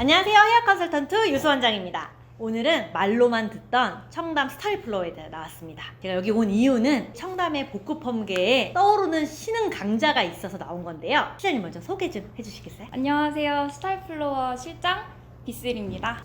안녕하세요. 헤어 컨설턴트 유수 원장입니다. 오늘은 말로만 듣던 청담 스타일 플로어에 대해 나왔습니다. 제가 여기 온 이유는 청담의 복구 펌계에 떠오르는 신흥 강자가 있어서 나온 건데요. 시장님 먼저 소개 좀 해주시겠어요? 안녕하세요. 스타일 플로어 실장 비슬입니다.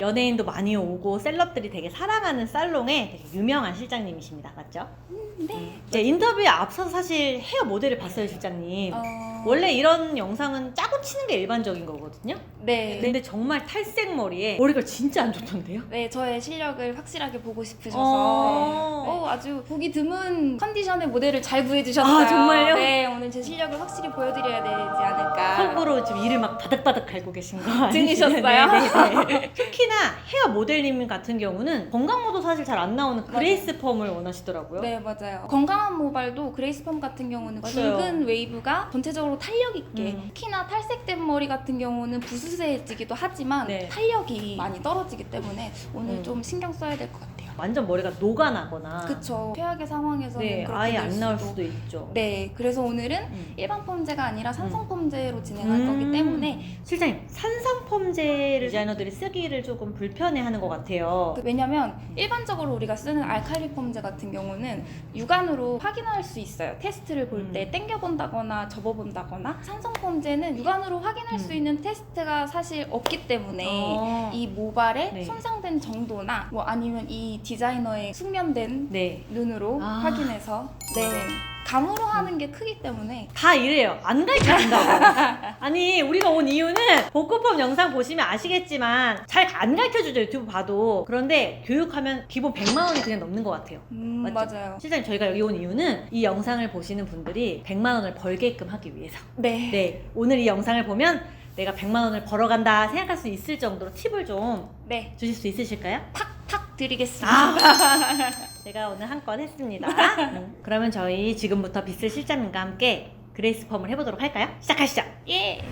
연예인도 많이 오고 셀럽들이 되게 사랑하는 살롱의 되게 유명한 실장님이십니다. 맞죠? 네. 제 인터뷰에 앞서서 사실 헤어 모델을 봤어요, 실장님. 어... 원래 이런 영상은 짜고 치는 게 일반적인 거거든요. 네. 네. 근데 정말 탈색 머리에 머리가 진짜 안 좋던데요? 저의 실력을 확실하게 보고 싶으셔서 어. 어, 아주 보기 드문 컨디션의 모델을 잘 구해주셨어요. 아, 정말요? 네, 오늘 제 실력을 확실히 보여드려야 되지 않을까. 속으로 지금 이를 막 바닥바닥 갈고 계신 거 아니에요? 등이셨어요? 네, 네. 특히나 헤어 모델님 같은 경우는 건강모도 사실 잘 안 나오는 그레이스 펌을 원하시더라고요. 네, 맞아요. 건강한 모발도 그레이스 펌 같은 경우는 맞아요. 굵은 웨이브가 전체적으로 탄력 있게 음. 특히나 탈색된 머리 같은 경우는 부스스해지기도 하지만 네. 탄력이 많이 떨어지기 때문에 오늘 음. 좀 신경 써야 될 것 같아요. 완전 머리가 녹아나거나 그쵸. 최악의 상황에서는 네, 그렇게 아예 될안 나올 수도. 있죠. 네, 그래서 오늘은 음. 일반 펌제가 아니라 산성 펌제로 진행할 음. 거기 때문에 실장님, 산성 펌제를 디자이너들이 쓰기를 조금 불편해하는 것 같아요. 그- 왜냐면 일반적으로 우리가 쓰는 알칼리 펌제 같은 경우는 육안으로 확인할 수 있어요. 테스트를 볼 때 음. 땡겨본다거나 접어본다거나 산성 펌제는 육안으로 확인할 수 음. 있는 테스트가 사실 없기 때문에 어. 이 모발의 네. 손상된 정도나 뭐 아니면 이 디자이너의 숙련된 네. 눈으로 아. 확인해서 네 감으로 하는 게 크기 때문에 다 이래요. 안 가르쳐준다고. 아니, 우리가 온 이유는 복고펌 영상 보시면 아시겠지만 잘 안 가르쳐주죠, 유튜브 봐도. 그런데 교육하면 기본 100만 원이 그냥 넘는 것 같아요. 음, 맞죠? 맞아요. 실장님, 저희가 여기 온 이유는 이 영상을 보시는 분들이 100만 원을 벌게끔 하기 위해서. 네. 네, 오늘 이 영상을 보면 내가 100만 원을 벌어간다 생각할 수 있을 정도로 팁을 좀 네. 주실 수 있으실까요? 드리겠습니다. 아, 제가 오늘 한 건 했습니다. 음, 그러면 저희 지금부터 비슬 실장님과 함께 그레이스 펌을 해보도록 할까요? 시작하시죠. 예.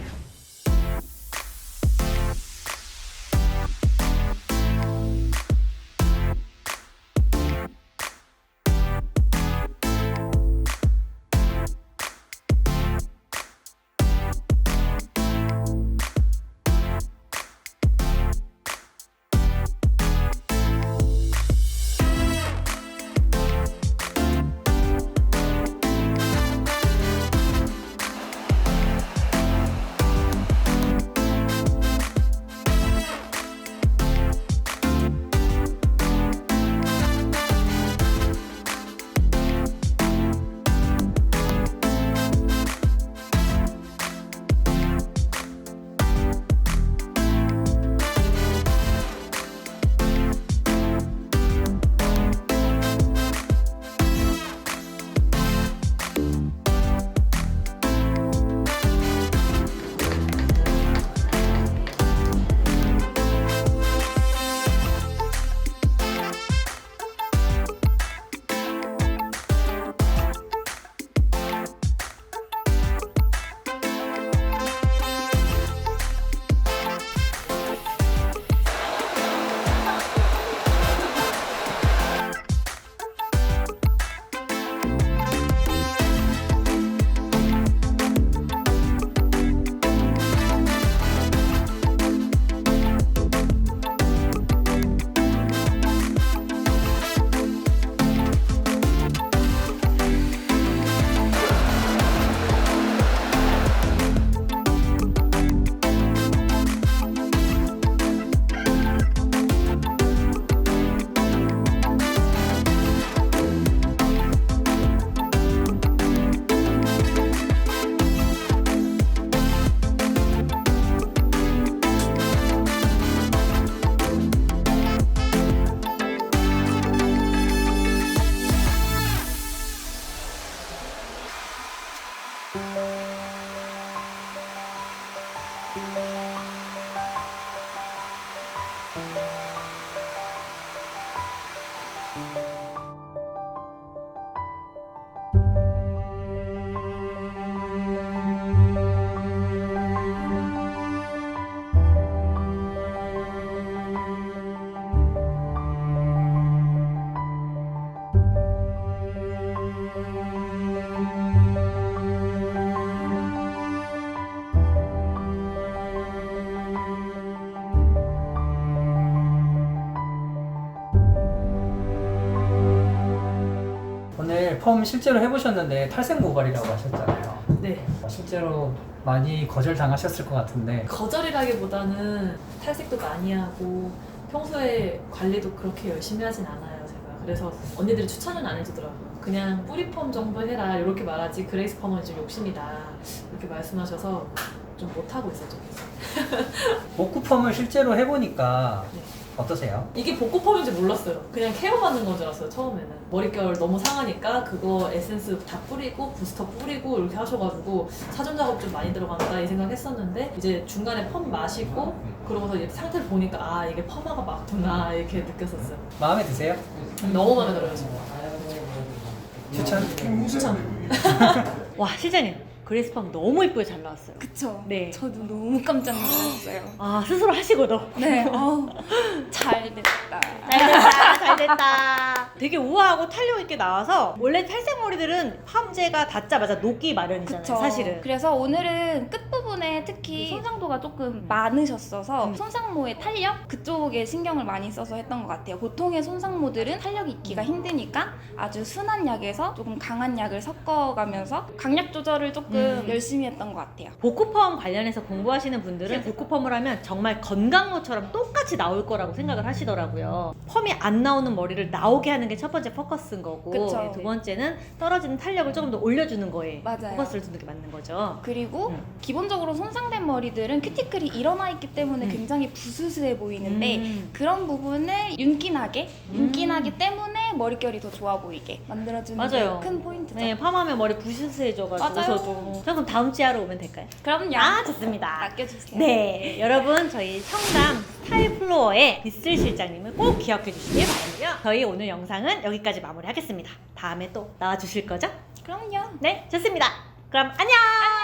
펌 실제로 해보셨는데 탈색 모발이라고 하셨잖아요. 네. 실제로 많이 거절 당하셨을 것 같은데 거절이라기보다는 탈색도 많이 하고 평소에 관리도 그렇게 열심히 하진 않아요, 제가. 그래서 언니들이 추천은 안 해주더라고요. 그냥 뿌리펌 정도 해라 이렇게 말하지 그레이스 펌은 좀 욕심이다 이렇게 말씀하셔서 좀 못하고 있었죠. 계속. 복구 펌을 실제로 해보니까 네. 어떠세요? 이게 복고펌인지 몰랐어요. 그냥 케어 받는 건 줄 알았어요, 처음에는. 머릿결 너무 상하니까 그거 에센스 다 뿌리고 부스터 뿌리고 이렇게 하셔가지고 사전 작업 좀 많이 들어간다 이 생각 했었는데 이제 중간에 펌 마시고 그러고서 이제 상태를 보니까 아 이게 펌화가 맞구나 이렇게 느꼈었어요. 마음에 드세요? 너무 마음에 들어요, 지금. 추천? 추천. 와 실장님 그레이스 펌 너무 이쁘게 잘 나왔어요. 그쵸? 네. 저도 너무 깜짝 놀랐어요. 아 스스로 하시고도. 네, 잘 됐다. 잘 됐다, 잘 됐다. 되게 우아하고 탄력 있게 나와서 원래 탈색 머리들은 펌제가 닿자마자 녹기 마련이잖아요, 그쵸. 사실은. 그래서 오늘은 끝부분에 특히 손상도가 조금 많으셨어서 음. 손상모의 탄력 그쪽에 신경을 많이 써서 했던 것 같아요. 보통의 손상모들은 탄력이 있기가 힘드니까 아주 순한 약에서 조금 강한 약을 섞어가면서 강약 조절을 조금 음. 열심히 했던 것 같아요. 복구펌 관련해서 공부하시는 분들은 복구펌을 하면 정말 건강모처럼 똑같이 나올 거라고 생각을 하시더라고요. 펌이 안 나오는 머리를 나오게 하는 게 첫 번째 포커스인 거고 그쵸. 네, 두 번째는 떨어지는 탄력을 조금 더 올려주는 거에 맞아요. 포커스를 두는 게 맞는 거죠. 그리고 음. 기본적으로 손상된 머리들은 큐티클이 일어나 있기 때문에 음. 굉장히 부스스해 보이는데 음. 그런 부분을 윤기나게 음. 윤기나기 때문에 머릿결이 더 좋아 보이게 만들어주는 맞아요. 게 큰 포인트죠. 네, 펌하면 머리 부스스해져가지고 맞아요. 저도 자, 그럼 다음 주에 하러 오면 될까요? 그럼요. 아 좋습니다. 아껴주세요. 네, 여러분 저희 청담 스타일 플로어의 비슬 실장님을 꼭 기억해 주시길 바라고요. 저희 오늘 영상은 여기까지 마무리하겠습니다. 다음에 또 나와 주실 거죠? 그럼요. 네, 좋습니다. 그럼 안녕.